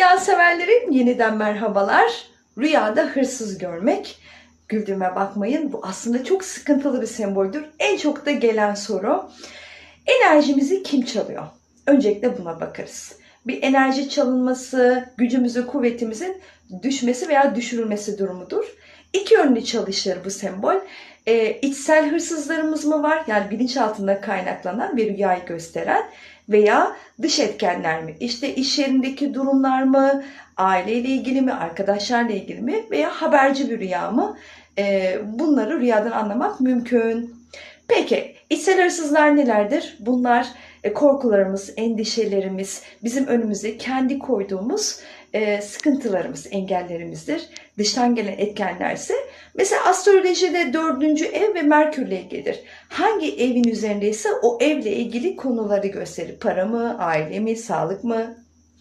rüya severlerim yeniden merhabalar. Rüyada hırsız görmek. Güldüğüme bakmayın bu aslında çok sıkıntılı bir semboldür. En çok da gelen soru enerjimizi kim çalıyor? Öncelikle buna bakarız. Bir enerji çalınması, gücümüzün, kuvvetimizin düşmesi veya düşürülmesi durumudur. İki yönlü çalışır bu sembol. Ee, içsel hırsızlarımız mı var? Yani bilinçaltında kaynaklanan ve rüyayı gösteren veya dış etkenler mi? İşte iş yerindeki durumlar mı? Aileyle ilgili mi? Arkadaşlarla ilgili mi? Veya haberci bir rüya mı? Ee, bunları rüyadan anlamak mümkün. Peki içsel hırsızlar nelerdir? Bunlar e, korkularımız, endişelerimiz, bizim önümüze kendi koyduğumuz e, sıkıntılarımız, engellerimizdir. Dıştan gelen etkenlerse mesela astrolojide dördüncü ev ve Merkürle ilgilidir. Hangi evin üzerindeyse o evle ilgili konuları gösterir. Para mı, aile mi, sağlık mı,